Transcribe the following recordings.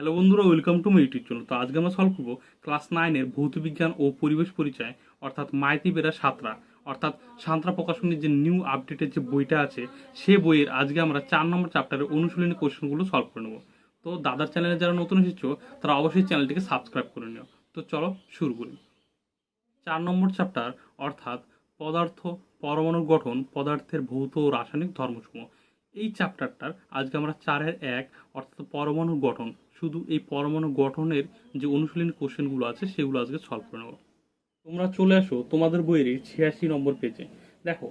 Hello বন্ধুরা, welcome to my YouTube channel. তো আজকে আমরা সলভ করব ক্লাস নাইনের ভৌত বিজ্ঞান ও পরিবেশ পরিচয়, অর্থাৎ মাইতি বেরা সাঁতরা। অর্থাৎ সাঁতরা প্রকাশনীর যে নিউ আপডেটের যে বইটা আছে, সে বইয়ের আজকে আমরা চার নম্বর চ্যাপ্টারের অনুশীলনী কোশ্চেনগুলো সলভ করে নেব। তো দাদার চ্যানেলে যারা নতুন এসেছ, তারা অবশ্যই চ্যানেলটিকে সাবস্ক্রাইব করে নিও। তো চলো শুরু করি। চার নম্বর চ্যাপ্টার অর্থাৎ পদার্থ পরমাণুর গঠন, পদার্থের ভৌত ও রাসায়নিক ধর্মসমূহ। এই চ্যাপ্টারটার আজকে আমরা চারের এক, অর্থাৎ পরমাণুর গঠন শুধু এই পরমাণু গঠনের যে অনুশীলন কোশ্চেনগুলো আছে, সেগুলো আজকে সলভ করে নেব। তোমরা চলে আসো তোমাদের বইয়ের ছিয়াশি নম্বর পেজে দেখো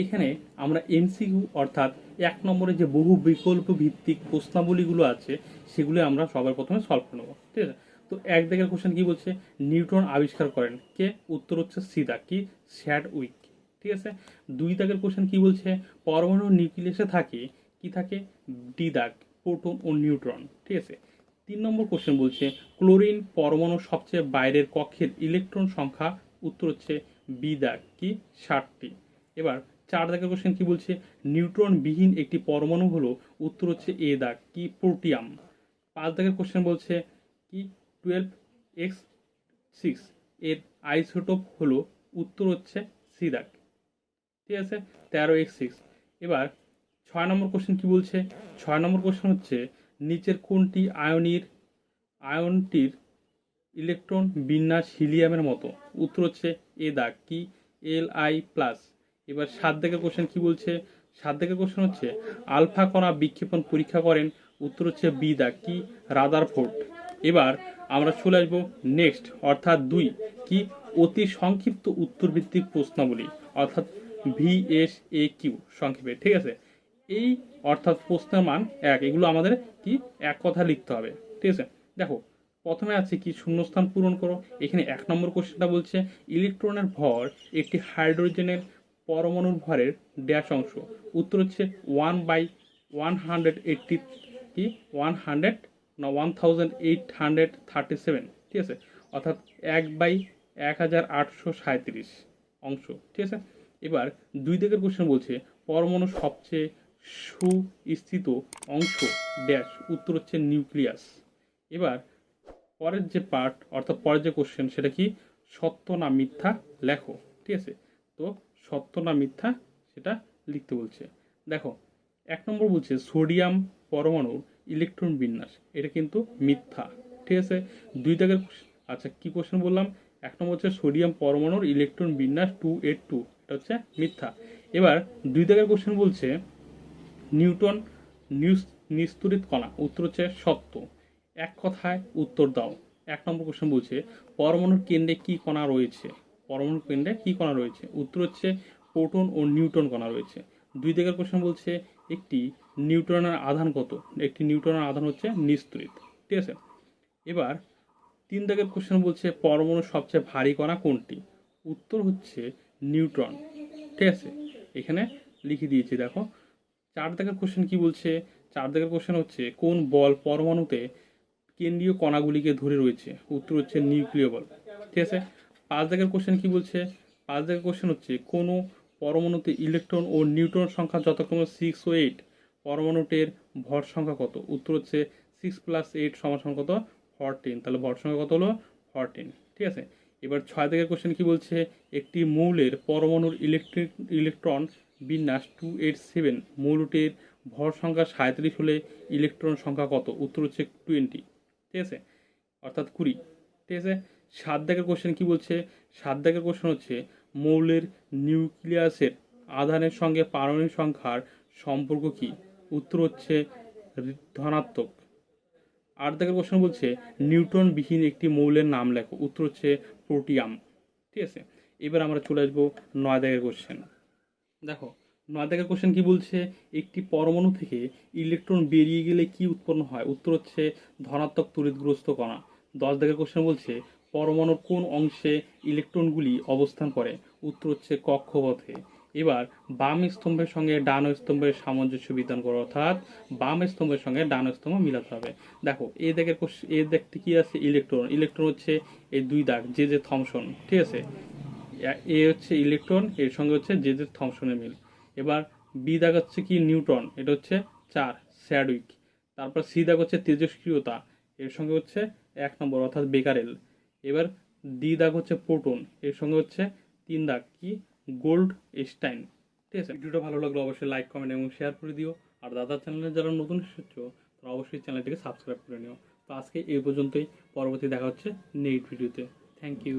এইখানে আমরা এমসিকিউ অর্থাৎ এক নম্বরে যে বহু বিকল্প ভিত্তিক প্রশ্নাবলীগুলো আছে, সেগুলো আমরা সবার প্রথমে সলভ করে নেব, ঠিক আছে? তো এক দিকের কোশ্চেন কি বলছে? নিউটন আবিষ্কার করেন কে? উত্তর হচ্ছে সিদা, কি? স্যাড উইক ঠিক আছে? দুই দাগের কোশ্চেন কি বলছে? পরমাণু নিউক্লিয়াসে থাকে, কি থাকে? ডি দাগ, প্রোটন ও নিউট্রন, ঠিক আছে? তিন নম্বর কোশ্চেন বলছে ক্লোরিন পরমাণু সবচেয়ে বাইরের কক্ষের ইলেকট্রন সংখ্যা উত্তর হচ্ছে বি দাগ কি? ষাটটি। এবার চার দাগের কোশ্চেন কি বলছে? নিউট্রন বিহীন একটি পরমাণু হলো উত্তর হচ্ছে এ দাগ কি? প্রোটিয়াম পাঁচ দাগের কোশ্চেন বলছে, কি? টুয়েলভ এক্স সিক্স এর আইসোটোপ হলো উত্তর হচ্ছে সি দাগ ঠিক আছে? তেরো এক্স সিক্স এবার ছয় নম্বর কোশ্চেন কি বলছে? ছয় নম্বর কোশ্চেন হচ্ছে নিচের কোনটি আয়নির, আয়নটির ইলেকট্রন বিন্যাস হিলিয়ামের মতো? উত্তর হচ্ছে এ দাগ, কি? L I plus. এবার সাত দাগের কোশ্চেন কি বলছে? সাত দাগের কোশ্চেন হচ্ছে, আলফা কণা বিক্ষেপণ পরীক্ষা করেন। উত্তর হচ্ছে বি দাগ, কি? রাদার ফোর্ট এবার আমরা চলে আসব নেক্সট অর্থাৎ দুই, কি? অতি সংক্ষিপ্ত উত্তর ভিত্তিক প্রশ্নাবলী, অর্থাৎ ভি এস এ কিউ সংক্ষেপে, ঠিক আছে? এই অর্থাৎ প্রশ্নের মান এক। এগুলো আমাদের কি? এক কথা লিখতে হবে। ঠিক আছে? দেখো, প্রথমে আছে কি? শূন্যস্থান পূরণ করো। এখানে এক নম্বর কোশ্চেনটা বলছে, ইলেকট্রনের ভর একটি হাইড্রোজেনের পরমাণুর ভরের ড্যাশ অংশ। উত্তর হচ্ছে one by one hundred eighty কি? ওয়ান হান্ড্রেড না one thousand eight hundred thirty seven ঠিক আছে? অর্থাৎ এক বাই এক হাজার আটশো সাঁত্রিশ অংশ, ঠিক আছে? এবার দুই দিকের কোশ্চেন বলছে, পরমাণু সবচেয়ে সুস্থিত অংশ ড্যাশ উত্তর হচ্ছে নিউক্লিয়াস। এবার পরের যে পার্ট অর্থাৎ পরের যে কোশ্চেন সেটা কি? সত্য না মিথ্যা? লেখো, ঠিক আছে? তো সত্য না মিথ্যা, সেটা লিখতে বলছে। দেখো, এক নম্বর বলছে, সোডিয়াম পরমাণুর ইলেকট্রন বিন্যাস, এটা কিন্তু মিথ্যা, ঠিক আছে? দুই দাগের আচ্ছা কি কোশ্চেন বললাম? এক নম্বর হচ্ছে সোডিয়াম পরমাণুর ইলেকট্রন বিন্যাস টু এইট টু এটা হচ্ছে মিথ্যা। এবার দুই দাগের কোশ্চেন বলছে নিউটন নিস্তুরিত কণা। উত্তর হচ্ছে সত্য। এক কথায় উত্তর দাও। এক নম্বর কোশ্চেন বলছে, পরমাণুর কেন্দ্রে কি কণা রয়েছে? পরমাণুর কেন্দ্রে কি কণা রয়েছে? উত্তর হচ্ছে প্রোটন ও নিউটন কণা রয়েছে। দুই দিকের কোশ্চেন বলছে, একটি নিউট্রনের আধান কত? একটি নিউট্রনের আধান হচ্ছে নিস্তুরিত। ঠিক আছে? এবার তিন দাগের কোশ্চেন বলছে, পরমাণুর সবচেয়ে ভারী কণা কোনটি? উত্তর হচ্ছে নিউট্রন ঠিক আছে? এখানে লিখে দিয়েছি, দেখো। চার দাগের কোশ্চেন কি বলছে? চার দাগের কোশ্চেন হচ্ছে, কোন বল পরমাণুতে কেন্দ্রীয় কণাগুলিকে ধরে রয়েছে? উত্তর হচ্ছে নিউক্লিয় বল। ঠিক আছে? পাঁচ দাগের কোশ্চেন কি বলছে? পাঁচ দাগের কোশ্চেন হচ্ছে, কোনো পরমাণুতে ইলেকট্রন ও নিউট্রন সংখ্যা যথাক্রমে সিক্স ও এইট পরমাণুটির ভর সংখ্যা কত? উত্তর হচ্ছে সিক্স প্লাস এইট সমান কত? ফরটিন তাহলে ভর সংখ্যা কত হলো? ফরটিন ঠিক আছে? এবার ছয় দাগের কোশ্চেন কি বলছে? একটি মৌলের পরমাণুর ইলেকট্রিক ইলেকট্রন বিন্যাস টু এইট সেভেন মৌলটির ভর সংখ্যা সাঁত্রিশ হলে ইলেকট্রন সংখ্যা কত? উত্তর হচ্ছে টোয়েন্টি ঠিক আছে? অর্থাৎ কুড়ি। ঠিক আছে? সাত দাগের কোশ্চেন কী বলছে? সাত দাগের কোশ্চেন হচ্ছে মৌলের নিউক্লিয়াসের আধানের সঙ্গে পারমাণবিক সংখ্যার সম্পর্ক কি? উত্তর হচ্ছে ধনাত্মক। আট দাগের কোশ্চেন বলছে নিউটন বিহীন একটি মৌলের নাম লেখো। উত্তর হচ্ছে প্রোটিয়াম ঠিক আছে? এবার আমরা চলে আসব নয় দাগের কোশ্চেন দেখো নয় দাগের কোশ্চেন কি বলছে? একটি পরমাণু থেকে ইলেকট্রন বেরিয়ে গেলে কি উৎপন্ন হয়? উত্তর হচ্ছে ধনাত্মক তড়িৎগ্রস্ত কণা। দশ দাগের কোশ্চেন বলছে, পরমাণুর কোন অংশে ইলেকট্রনগুলি অবস্থান করে? উত্তর হচ্ছে কক্ষপথে। এবার, বাম স্তম্ভের সঙ্গে ডান স্তম্ভের সামঞ্জস্য বিধান করো, অর্থাৎ বাম স্তম্ভের সঙ্গে ডান স্তম্ভ মিলাতে হবে। দেখো এই দাগের কোশ্চেন এই দাগটি কি আছে? ইলেকট্রন ইলেকট্রন হচ্ছে এই দুই দাগ, যে যে থমসন, ঠিক আছে? এ হচ্ছে ইলেকট্রন এর সঙ্গে হচ্ছে যে থমসনের মিল। এবার বি দাগ হচ্ছে কি? নিউটন এটা হচ্ছে চার স্যাডউইক তারপর সি দাগ হচ্ছে তেজস্ক্রিয়তা, এর সঙ্গে হচ্ছে এক নম্বর, অর্থাৎ বেকারেল এবার ডি দাগ হচ্ছে প্রোটন এর সঙ্গে হচ্ছে তিন দাগ, কি? গোল্ড স্টাইন ঠিক আছে? ভিডিওটা ভালো লাগলে অবশ্যই লাইক কমেন্ট এবং শেয়ার করে দিও। আর দাদার চ্যানেলে যারা নতুন এসেছ, তারা অবশ্যই চ্যানেলটিকে সাবস্ক্রাইব করে নিও। তো আজকে এই পর্যন্তই, পরবর্তী দেখা হচ্ছে নেক্সট ভিডিওতে থ্যাংক ইউ